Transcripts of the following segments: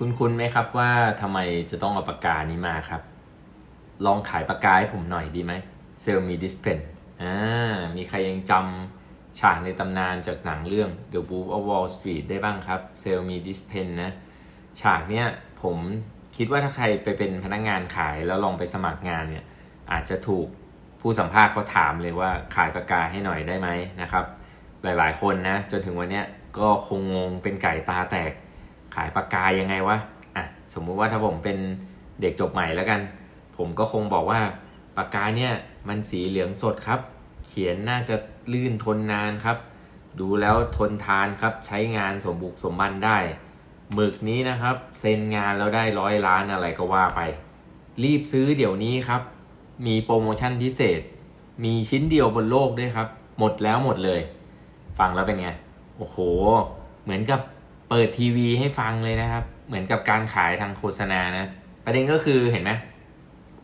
คุณคุณไหมครับว่าทำไมจะต้องเอาปากกานี้มาครับ ลองขายปากกาให้ผมหน่อยดีไหมเซลมีดิสเพนอ่ามีใครยังจำฉากในตำนานจากหนังเรื่อง The Wolf of Wall Street ได้บ้างครับเซลมีดิสเพนนะฉากเนี้ยผมคิดว่าถ้าใครไปเป็นพนักงานขายแล้วลองไปสมัครงานเนี่ยอาจจะถูกผู้สัมภาษณ์เขาถามเลยว่าขายปากกาให้หน่อยได้ไหมนะครับ หลายๆคนนะจนถึงวันเนี้ยก็คงงงเป็นไก่ตาแตก ขายปากกายังไงวะอะสมมุติว่าถ้าผมเป็นเด็กจบใหม่แล้วกัน ผมก็คงบอกว่าปากกาเนี่ยมันสีเหลืองสดครับ เขียนน่าจะลื่นทนนานครับ ดูแล้วทนทานครับใช้งานสมบุกสมบันได้หมึกนี้นะครับเซ็นงานแล้วได้ร้อยล้านอะไรก็ว่าไป รีบซื้อเดี๋ยวนี้ครับ มีโปรโมชั่นพิเศษ มีชิ้นเดียวบนโลกด้วยครับ หมดแล้วหมดเลย ฟังแล้วเป็นไง โอ้โห เหมือนกับ เปิดทีวีให้ฟังเลยนะครับ เหมือนกับการขายทางโฆษณานะ ประเด็นก็คือเห็นไหม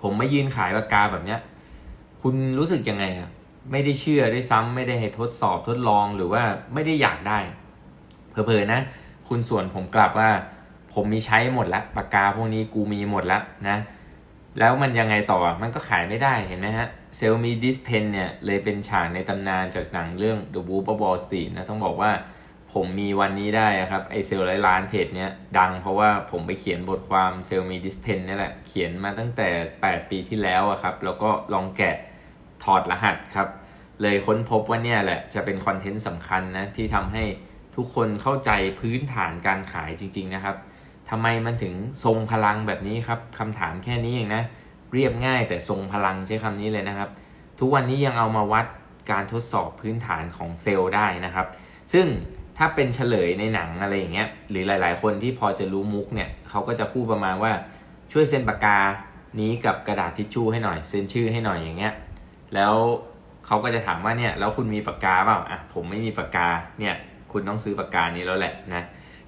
ผมมายืนขายปากกาแบบเนี้ย คุณรู้สึกยังไงอะไม่ได้เชื่อด้วยซ้ำไม่ได้ให้ทดสอบทดลองหรือว่าไม่ได้อยากได้ เผลอๆนะ คุณส่วนผมกลับว่า ผมมีใช้หมดแล้วปากกาพวกนี้กูมีหมดแล้วนะ แล้วมันยังไงต่อมันก็ขายไม่ได้เห็นไหมฮะเซลมีดิสเพนเนี่ยเลยเป็นฉากในตำนานจากหนังเรื่อง The Wolf of Wall Street นะต้องบอกว่า ผมมีวันนี้ได้ครับไอเซลร้อยล้านเพจเนี้ยดังเพราะว่าผมไปเขียนบทความเซลมีดิสเพนนี่แหละเขียนมาตั้งแต่ 8 ปีที่แล้วอะครับ แล้วก็ลองแกะถอดรหัสครับ เลยค้นพบว่าเนี่ยแหละจะเป็นคอนเทนต์สำคัญนะที่ทำให้ทุกคนเข้าใจพื้นฐานการขายจริง ๆ นะครับทำไมมันถึงทรงพลังแบบนี้ครับคำถามแค่นี้เองนะ เรียบง่ายแต่ทรงพลังใช้คำนี้เลยนะครับ ทุกวันนี้ยังเอามาวัดการทดสอบพื้นฐานของเซลล์ได้นะครับ ซึ่ง ถ้าเป็นเฉลยในหนังอะไรอย่างเงี้ยหรือหลาย ๆ คนที่พอจะรู้มุกเนี่ยเขาก็จะพูดประมาณว่าช่วยเซ็นปากกานี้กับกระดาษทิชชู่ให้หน่อยเซ็นชื่อให้หน่อยอย่างเงี้ยแล้วเขาก็จะถามว่าเนี่ยแล้วคุณมีปากกาเปล่าอะผมไม่มีปากกาเนี่ยคุณต้องซื้อปากกานี้แล้วแหละนะ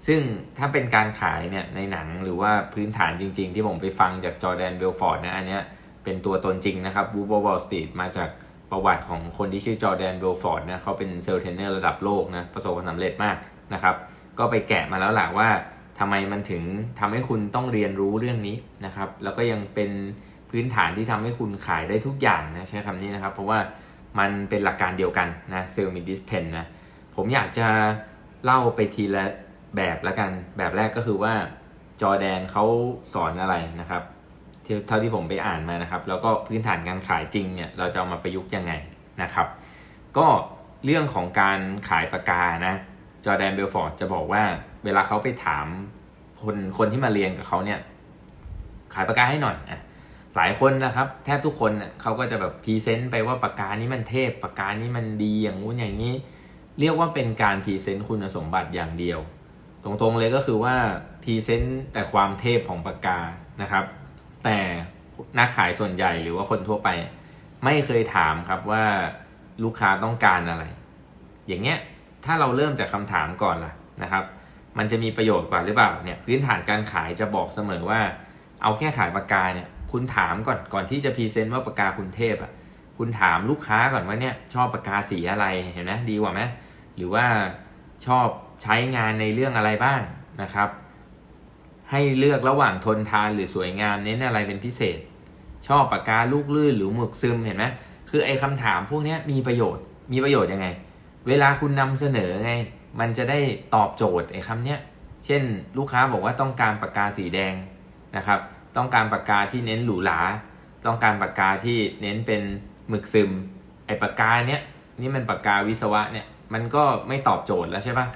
ซึ่งถ้าเป็นการขายเนี่ยในหนังหรือว่าพื้นฐานจริง ๆ ที่ผมไปฟังจากจอแดนเบลฟอร์ดนะอันเนี้ยเป็นตัวตนจริงนะครับบูบอลสตรีทมาจาก ประวัติของคนที่ชื่อจอร์แดนเบลฟอร์ดนะเขาเป็นเซลเทนเนอร์ระดับโลกนะประสบความสำเร็จมากนะครับ ก็ไปแกะมาแล้วแหละว่าทำไมมันถึงทำให้คุณต้องเรียนรู้เรื่องนี้นะครับ แล้วก็ยังเป็นพื้นฐานที่ทำให้คุณขายได้ทุกอย่างนะใช้คำนี้นะครับ เพราะว่ามันเป็นหลักการเดียวกันนะเซลล์มีดิสเพนนะผมอยากจะเล่าไปทีละแบบแล้วกัน แบบแรกก็คือว่าจอแดนเขาสอนอะไรนะครับ เท่าที่ผมไปอ่านมานะครับ แล้วก็พื้นฐานการขายจริงเนี่ยเราจะเอามาประยุกต์ยังไงนะครับ ก็เรื่องของการขายปากกานะจอแดนเบลฟอร์ดจะบอกว่า เวลาเขาไปถามคนคนที่มาเรียนกับเขาเนี่ย ขายปากกาให้หน่อยอะหลายคนนะครับ แทบทุกคนเขาก็จะแบบพรีเซนต์ไปว่าปากกานี้มันเทพปากกานี้มันดีอย่างงู้นอย่างนี้ เรียกว่าเป็นการพรีเซนต์คุณสมบัติอย่างเดียว ตรงๆเลยก็คือว่าพรีเซนต์แต่ความเทพของปากกานะครับ แต่นักขายส่วนใหญ่หรือว่าคนทั่วไป ไม่เคยถามครับว่าลูกค้าต้องการอะไร อย่างเงี้ยถ้าเราเริ่มจากคำถามก่อนล่ะนะครับ มันจะมีประโยชน์กว่าหรือเปล่าเนี่ยพื้นฐานการขายจะบอกเสมอว่า เอาแค่ขายปากกาเนี่ยคุณถามก่อนก่อนที่จะพรีเซนต์ว่าปากกาคุณเทพอะคุณถามลูกค้าก่อนว่าเนี่ยชอบปากกาสีอะไรเห็นไหมดีกว่าไหมหรือว่าชอบใช้งานในเรื่องอะไรบ้างนะครับ ให้เลือกระหว่างทนทานหรือสวยงามเน้นอะไรเป็นพิเศษ ชอบปากกาลูกลื่นหรือหมึกซึมเห็นไหมคือไอ้คำถามพวกนี้มีประโยชน์ มีประโยชน์ยังไง เวลาคุณนำเสนอไง มันจะได้ตอบโจทย์ไอ้คำเนี้ย เช่น ลูกค้าบอกว่าต้องการปากกาสีแดงนะครับ ต้องการปากกาที่เน้นหรูหรา ต้องการปากกาที่เน้นเป็นหมึกซึม ไอ้ปากกาเนี้ยนี่มันปากกาวิศวะเนี่ย มันก็ไม่ตอบโจทย์แล้วใช่ปะ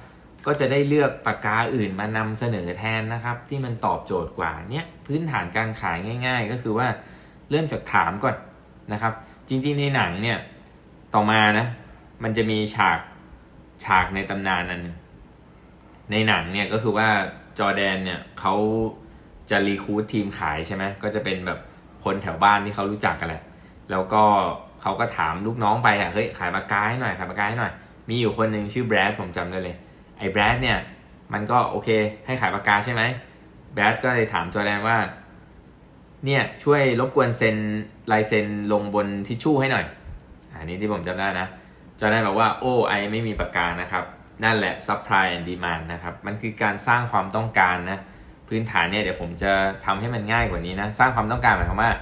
ก็จะได้เลือกปากกาอื่นมานำเสนอแทนนะครับ ที่มันตอบโจทย์กว่าเนี่ยพื้นฐานการขายง่าย ๆ ก็คือว่าเริ่มจากถามก่อนนะครับ จริงๆในหนังเนี่ยต่อมานะ มันจะมีฉากฉากในตำนานอันหนึงในหนังเนี่ยก็คือว่าจอแดนเนี่ยเขาจะรีคูดทีมขายใช่ไหมก็จะเป็นแบบคนแถวบ้านที่เขารู้จักกันแหละ แล้วก็เขาก็ถามลูกน้องไปอะเฮ้ยขายปากกาให้หน่อยขายปากกาให้หน่อย มีอยู่คนหนึ่งชื่อแบรดผมจำได้เลย ไอ้แบรดเนี่ย มันก็โอเคให้ขายปากกาใช่ไหมแบรดก็เลยถามจอแดนว่า เนี่ยช่วยรบกวนเซ็นลายเซ็นลงบนทิชชู่ให้หน่อย อันนี้ที่ผมจำได้นะ จอแดนบอกว่าโอ้ไอไม่มีปากกานะครับ นั่นแหละ supply and demand นะครับ มันคือการสร้างความต้องการนะ พื้นฐานเนี่ยเดี๋ยวผมจะทำให้มันง่ายกว่านี้นะ สร้างความต้องการหมายความว่า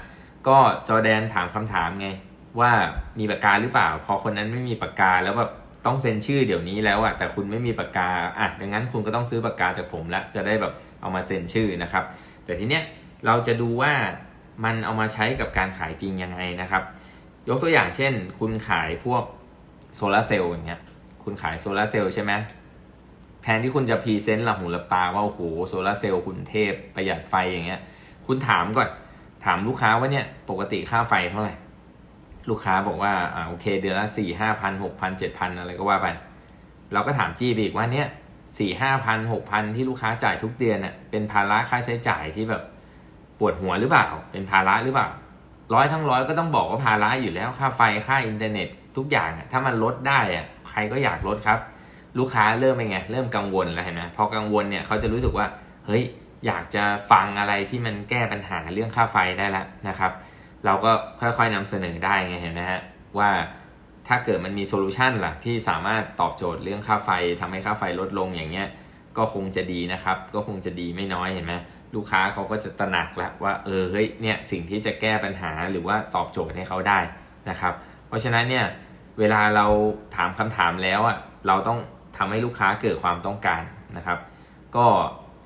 ก็จอแดนถามคำถามไงว่ามีปากกาหรือเปล่า พอคนนั้นไม่มีปากกาแล้วแบบ ต้องเซ็นชื่อเดี๋ยวนี้แล้วอะแต่คุณไม่มีปากกาอะดังนั้นคุณก็ต้องซื้อปากกาจากผมละจะได้แบบเอามาเซ็นชื่อนะครับ แต่ทีเนี้ยเราจะดูว่ามันเอามาใช้กับการขายจริงยังไงนะครับ ยกตัวอย่างเช่น คุณขายพวกโซลาร์เซลล์อย่างเงี้ยคุณขายโซลาร์เซลล์ใช่ไหมแทนที่คุณจะพรีเซนต์หลับหูหลับตาว่าโอ้โหโซลาร์เซลล์คุณเทพประหยัดไฟอย่างเงี้ย คุณถามก่อนถามลูกค้าว่าเนี่ยปกติค่าไฟเท่าไหร่ ลูกค้าบอกว่าอ่าโอเค เดือนละสี่ห้าพันหกพันเจ็ดพันอะไรก็ว่าไป เราก็ถามจี้ไปอีกว่าเนี่ยสี่ห้าพันหกพันที่ลูกค้าจ่ายทุกเดือนเน่ะเป็นภาระค่าใช้จ่ายที่แบบปวดหัวหรือเปล่า เป็นภาระหรือเปล่าร้อยทั้งร้อยก็ต้องบอกว่าภาระอยู่แล้วค่าไฟค่าอินเทอร์เน็ตทุกอย่างถ้ามันลดได้อะใครก็อยากลดครับ ลูกค้าเริ่มเป็นไง เริ่มกังวลแล้วเห็นไหมพอกังวลเนี่ยเขาจะรู้สึกว่าเฮ้ยอยากจะฟังอะไรที่มันแก้ปัญหาเรื่องค่าไฟได้แล้วนะครับ เราก็ค่อยๆนำเสนอได้ไงเห็นไหมฮะว่าถ้าเกิดมันมีโซลูชันล่ะที่สามารถตอบโจทย์เรื่องค่าไฟทำให้ค่าไฟลดลงอย่างเงี้ยก็คงจะดีนะครับ ก็คงจะดีไม่น้อยเห็นไหมลูกค้าเขาก็จะตระหนักแล้วว่าเออเฮ้ยเนี่ยสิ่งที่จะแก้ปัญหาหรือว่าตอบโจทย์ให้เขาได้นะครับ เพราะฉะนั้นเนี่ยเวลาเราถามคำถามแล้วอะเราต้องทำให้ลูกค้าเกิดความต้องการนะครับ ก็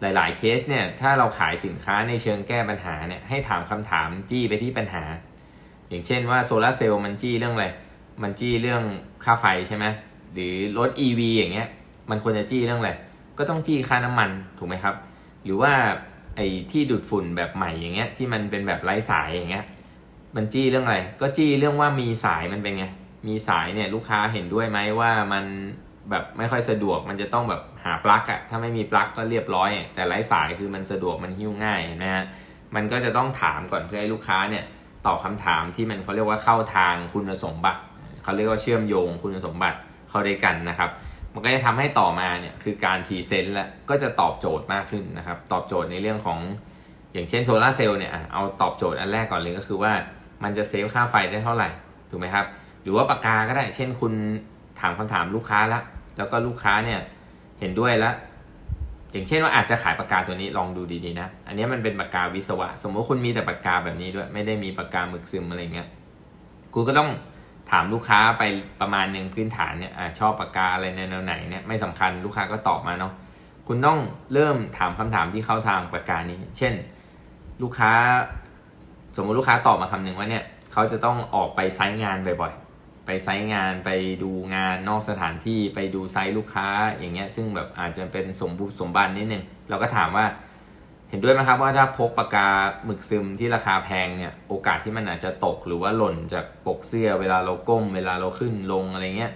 หลาย ๆ เคสเนี่ยถ้าเราขายสินค้าในเชิงแก้ปัญหาเนี่ยให้ถามคำถามจี้ไปที่ปัญหา อย่างเช่นว่าโซลาร์เซลล์มันจี้เรื่องอะไร มันจี้เรื่องค่าไฟใช่ไหมหรือรถ EV อย่างเงี้ยมันควรจะจี้เรื่องอะไร ก็ต้องจี้ค่าน้ำมันถูกไหมครับ หรือว่าไอ้ที่ดูดฝุ่นแบบใหม่อย่างเงี้ยที่มันเป็นแบบไร้สายอย่างเงี้ยมันจี้เรื่องอะไร ก็จี้เรื่องว่ามีสายมันเป็นไงมีสายเนี่ยลูกค้าเห็นด้วยไหมว่ามัน แบบไม่ค่อยสะดวก มันจะต้องแบบหาปลั๊กอะถ้าไม่มีปลั๊กก็เรียบร้อย แต่ไร้สายคือมันสะดวกมันหิ้วง่ายนะฮะมันก็จะต้องถามก่อนเพื่อให้ลูกค้าเนี่ยตอบคำถามที่มันเขาเรียกว่าเข้าทางคุณสมบัติเขาเรียกว่าเชื่อมโยงคุณสมบัติเข้าด้วยกันนะครับ มันก็จะทำให้ต่อมาเนี่ยคือการพรีเซนต์และก็จะตอบโจทย์มากขึ้นนะครับ ตอบโจทย์ในเรื่องของอย่างเช่นโซลาร์เซลล์เนี่ยเอาตอบโจทย์อันแรกก่อนเลยก็คือว่ามันจะเซฟค่าไฟได้เท่าไหร่ถูกไหมครับ หรือว่าปากกาก็ได้ เช่นคุณถามคำถามลูกค้าแล้ว แล้วก็ลูกค้าเนี่ยเห็นด้วยแล้วอย่างเช่นว่าอาจจะขายปากกาตัวนี้ลองดูดีๆนะ อันนี้มันเป็นปากกาวิศวะ สมมติคุณมีแต่ปากกาแบบนี้ด้วย ไม่ได้มีปากกาหมึกซึมอะไรเงี้ยคุณก็ต้องถามลูกค้าไปประมาณหนึ่งพื้นฐานเนี่ยอชอบปากกาอะไรในแนวไหนเนี่ยไม่สำคัญลูกค้าก็ตอบมาเนาะคุณต้องเริ่มถามคำถามที่เข้าทางปากกานี้ เช่น ลูกค้า สมมติลูกค้าตอบมาคำหนึ่งว่าเนี่ยเขาจะต้องออกไปไซต์งานบ่อยๆ ไปไซต์งานไปดูงานนอกสถานที่ไปดูไซต์ลูกค้าอย่างเงี้ยซึ่งแบบอาจจะเป็นสมบุสมบันนิดนึงเราก็ถามว่า เห็นด้วยไหมครับว่าถ้าพกปากกาหมึกซึมที่ราคาแพงเนี่ยโอกาสที่มันอาจจะตกหรือว่าหล่นจากปกเสื้อเวลาเราก้ม เวลาเราขึ้นลงอะไรเงี้ย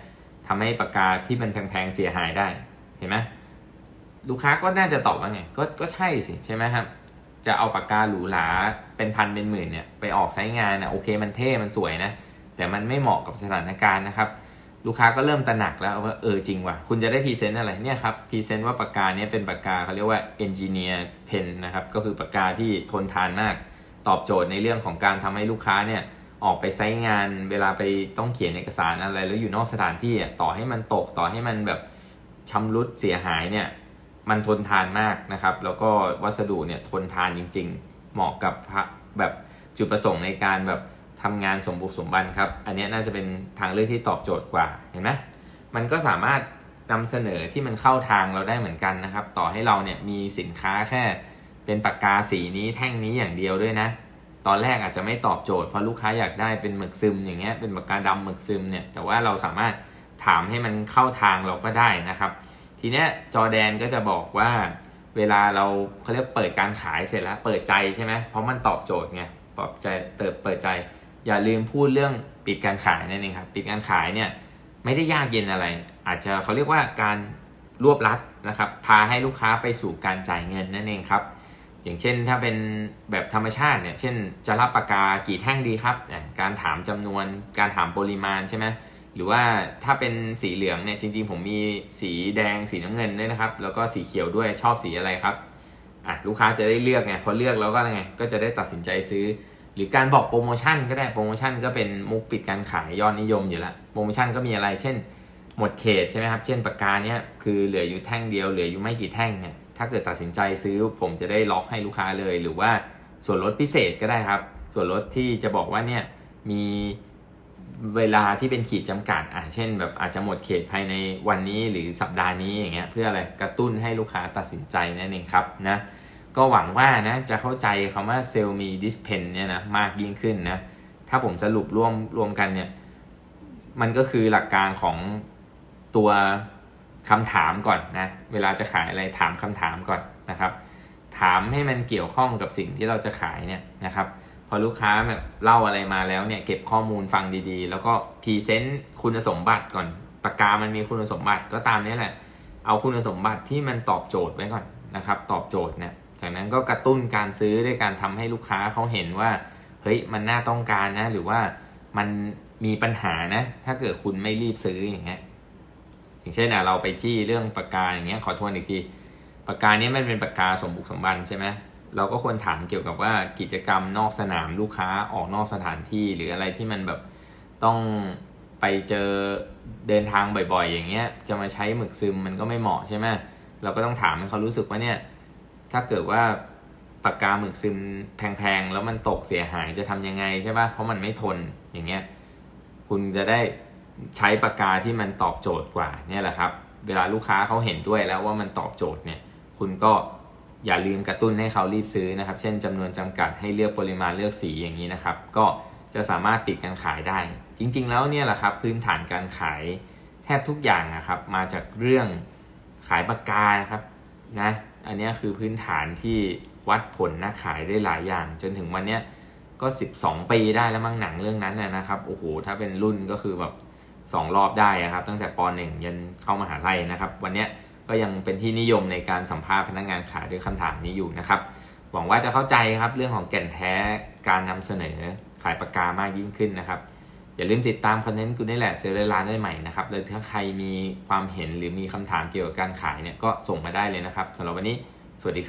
ทำให้ปากกาที่มันแพงๆเสียหายได้เห็นไหมลูกค้าก็น่าจะตอบว่าไงก็ก็ใช่สิใช่ไหมครับจะเอาปากกาหรูหราเป็นพันเป็นหมื่นเนี่ยไปออกไซต์งานนะโอเคมันเท่มันสวยนะ แต่มันไม่เหมาะกับสถานการณ์นะครับ ลูกค้าก็เริ่มตระหนักแล้วว่าเออจริงว่ะคุณจะได้พรีเซนต์อะไรเนี่ยครับพรีเซนต์ว่าปากกาเนี้ยเป็นปากกาเขาเรียกว่า engineer pen นะครับก็คือปากกาที่ทนทานมาก ตอบโจทย์ในเรื่องของการทำให้ลูกค้าเนี่ยออกไปไซต์งานเวลาไปต้องเขียนเอกสารอะไร แล้วอยู่นอกสถานที่ต่อให้มันตกต่อให้มันแบบชำรุดเสียหายเนี่ยมันทนทานมากนะครับ แล้วก็วัสดุเนี่ยทนทานจริง ๆ เหมาะกับพระแบบจุดประสงค์ในการแบบ ทำงานสมบุกสมบันครับ อันนี้น่าจะเป็นทางเลือกที่ตอบโจทย์กว่าเห็นไหมมันก็สามารถนำเสนอที่มันเข้าทางเราได้เหมือนกันนะครับ ต่อให้เราเนี่ยมีสินค้าแค่เป็นปากกาสีนี้แท่งนี้อย่างเดียวด้วยนะ ตอนแรกอาจจะไม่ตอบโจทย์เพราะลูกค้าอยากได้เป็นหมึกซึมอย่างเงี้ยเป็นปากกาดำหมึกซึมเนี่ยแต่ว่าเราสามารถถามให้มันเข้าทางเราก็ได้นะครับ ทีเนี้ยจอแดนก็จะบอกว่า เวลาเราเขาเรียกเปิดการขายเสร็จแล้ว เปิดใจใช่ไหมเพราะมันตอบโจทย์ไงตอบใจเติบเปิดใจ อย่าลืมพูดเรื่องปิดการขายนั่นเองครับปิดการขายเนี่ยไม่ได้ยากเย็นอะไร อาจจะเขาเรียกว่าการรวบรัดนะครับ พาให้ลูกค้าไปสู่การจ่ายเงินนั่นเองครับ อย่างเช่นถ้าเป็นแบบธรรมชาติเนี่ยเช่นจะรับปากกากี่แท่งดีครับ การถามจำนวนการถามปริมาณใช่ไหมหรือว่าถ้าเป็นสีเหลืองเนี่ยจริงๆ ผมมีสีแดงสีน้ำเงินด้วยนะครับ แล้วก็สีเขียวด้วยชอบสีอะไรครับอะลูกค้าจะได้เลือกไงพอเลือกแล้วก็ไงก็จะได้ตัดสินใจซื้อ หรือการบอกโปรโมชั่นก็ได้โปรโมชั่นก็เป็นมุกปิดการขายยอดนิยมอยู่แล้วโปรโมชั่นก็มีอะไรเช่น หมดเขตใช่ไหมครับ เช่นปากกาเนี้ยคือเหลืออยู่แท่งเดียวเหลืออยู่ไม่กี่แท่งเนี่ยถ้าเกิดตัดสินใจซื้อผมจะได้ล็อกให้ลูกค้าเลย หรือว่าส่วนลดพิเศษก็ได้ครับ ส่วนลดที่จะบอกว่าเนี่ยมีเวลาที่เป็นขีดจำกัดอะเช่น แบบอาจจะหมดเขตภายในวันนี้หรือสัปดาห์นี้อย่างเงี้ยเพื่ออะไรกระตุ้นให้ลูกค้าตัดสินใจนั่นเองครับนะ ก็หวังว่านะจะเข้าใจคำว่าเซลมีดิสเพนเนี่ยนะมากยิ่งขึ้นนะถ้าผมสรุปรวมรวมกันเนี่ยมันก็คือหลักการของตัวคำถามก่อนนะเวลาจะขายอะไรถามคำถามก่อนนะครับ ถามให้มันเกี่ยวข้องกับสิ่งที่เราจะขายเนี่ยนะครับพอลูกค้าแบบเล่าอะไรมาแล้วเนี่ยเก็บข้อมูลฟังดีๆ แล้วก็พรีเซนต์คุณสมบัติก่อนปากกามันมีคุณสมบัติก็ตามนี้แหละ เอาคุณสมบัติที่มันตอบโจทย์ไว้ก่อนนะครับ ตอบโจทย์เนี่ย จากนั้นก็กระตุ้นการซื้อด้วยการทำให้ลูกค้าเขาเห็นว่า เฮ้ยมันน่าต้องการนะ หรือว่ามันมีปัญหานะ ถ้าเกิดคุณไม่รีบซื้ออย่างเงี้ยอย่างเช่นอะเราไปจี้เรื่องปากกาอย่างเงี้ยขอทวนอีกทีปากกานี้มันเป็นปากกาสมบุกสมบันใช่ไหมเราก็ควรถามเกี่ยวกับว่ากิจกรรมนอกสนามลูกค้าออกนอกสถานที่หรืออะไรที่มันแบบต้องไปเจอเดินทางบ่อยๆ อย่างเงี้ย จะมาใช้หมึกซึมมันก็ไม่เหมาะใช่ไหมเราก็ต้องถามให้เขารู้สึกว่าเนี่ย ถ้าเกิดว่าปากกาหมึกซึมแพงๆ แล้วมันตกเสียหายจะทำยังไงใช่ปะเพราะมันไม่ทนอย่างเงี้ย คุณจะได้ใช้ปากกาที่มันตอบโจทย์กว่าเนี่ยแหละครับ เวลาลูกค้าเขาเห็นด้วยแล้วว่ามันตอบโจทย์เนี่ย คุณก็อย่าลืมกระตุ้นให้เขารีบซื้อนะครับ เช่นจำนวนจำกัดให้เลือกปริมาณเลือกสีอย่างนี้นะครับ ก็จะสามารถปิดการขายได้ จริง ๆ แล้วเนี่ยแหละครับ พื้นฐานการขายแทบทุกอย่างนะครับ มาจากเรื่องขายปากกานะครับนะ อันนี้คือพื้นฐานที่วัดผลนักขายได้หลายอย่าง จนถึงวันเนี้ยก็ 12 ปีได้แล้วมั้งหนังเรื่องนั้นนะครับโอ้โหถ้าเป็นรุ่นก็คือแบบสองรอบได้นะครับ ตั้งแต่ป .1 ยันเข้ามหาลัยนะครับ วันนี้ก็ยังเป็นที่นิยมในการสัมภาษณ์พนักงานขายด้วยคำถามนี้อยู่นะครับ หวังว่าจะเข้าใจครับเรื่องของแก่นแท้การนำเสนอขายปากกามากยิ่งขึ้นนะครับ อย่าลืมติดตามคอนเทนต์กูนี่แหละเซลล์ร้านได้ใหม่นะครับแล้วถ้าใครมีความเห็นหรือมีคำถามเกี่ยวกับการขายเนี่ยก็ส่งมาได้เลยนะครับสำหรับวันนี้สวัสดีครับ